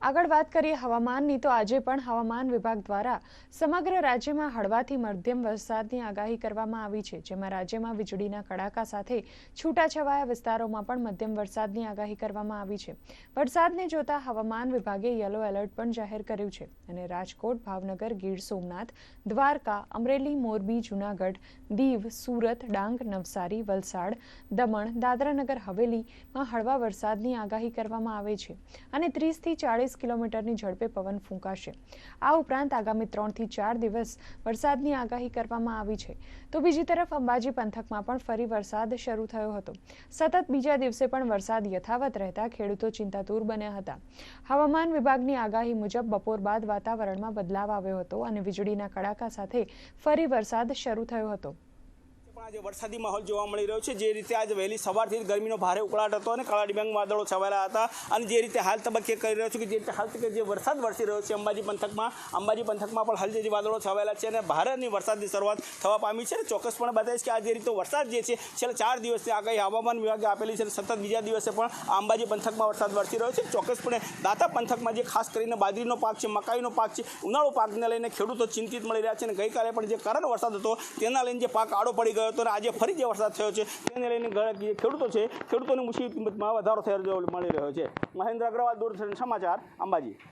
આગળ વાત કરીએ હવામાનની, તો આજે પણ હવામાન વિભાગ દ્વારા સમગ્ર રાજ્યમાં હળવાથી મધ્યમ વરસાદની આગાહી કરવામાં આવી છે, જેમાં રાજ્યમાં વીજળીના કડાકા સાથે છૂટાછવાયા વિસ્તારોમાં પણ મધ્યમ વરસાદની આગાહી કરવામાં આવી છે. વરસાદને જોતા હવામાન વિભાગે યલો એલર્ટ પણ જાહેર કર્યું છે અને રાજકોટ, ભાવનગર, ગીર સોમનાથ, દ્વારકા, અમરેલી, મોરબી, જૂનાગઢ, દીવ, સુરત, ડાંગ, નવસારી, વલસાડ, દમણ, દાદરાનગર, હવેલીમાં હળવા વરસાદની આગાહી કરવામાં આવે છે. અને ત્રીસથી ચાળીસ કિલોમીટરની ઝડપે પવન ફૂંકાશે. આ ઉપરાંત આગામી ત્રણથી ચાર દિવસ વરસાદની આગાહી કરવામાં આવી છે. તો બીજી તરફ અંબાજી પંથકમાં પણ ફરી વરસાદ શરૂ થયો હતો. સતત બીજા દિવસે પણ વરસાદ યથાવત રહેતા ખેડૂતો ચિંતાતુર બન્યા હતા. હવામાન વિભાગની આગાહી મુજબ બપોર બાદ વાતાવરણમાં બદલાવ આવ્યો હતો અને વીજળીના કડાકા સાથે ફરી વરસાદ શરૂ થયો હતો. આજે વરસાદી માહોલ જોવા મળી રહ્યો છે, જે રીતે આજે વહેલી સવારથી જ ગરમીનો ભારે ઉકળાટ હતો અને કાળા ડિબાંગ વાદળો છવાયેલા હતા. અને જે રીતે હાલ તબક્કે કરી રહ્યો છું કે જે રીતે હાલ તબક્કે જે વરસાદ વરસી રહ્યો છે અંબાજી પંથકમાં અંબાજી પંથકમાં પણ હાલ જે વાદળો છવાયેલા છે અને ભારેની વરસાદની શરૂઆત થવા પામી છે. ચોક્કસપણે બતાવીશ કે આ જે રીતે વરસાદ જે છે, છેલ્લા ચાર દિવસથી આગાહી હવામાન વિભાગે આપેલી છે સતત બીજા દિવસે પણ અંબાજી પંથકમાં વરસાદ વરસી રહ્યો છે. ચોક્કસપણે દાતા પંથકમાં જે ખાસ કરીને બાજરીનો પાક છે, મકાઈનો પાક છે, ઉનાળુ પાકને લઈને ખેડૂતો ચિંતિત મળી રહ્યા છે અને ગઈકાલે પણ જે કરણ વરસાદ હતો, તેના લઈને જે પાક આડો પડી ગયો હતો અને આજે ફરી જે વરસાદ થયો છે, તેને લઈને જે ખેડૂતો છે, ખેડૂતોની મુસીબતમાં વધારો થયો મળી રહ્યો છે. મહેન્દ્ર અગ્રવાલ, દૂરદર્શન સમાચાર, અંબાજી.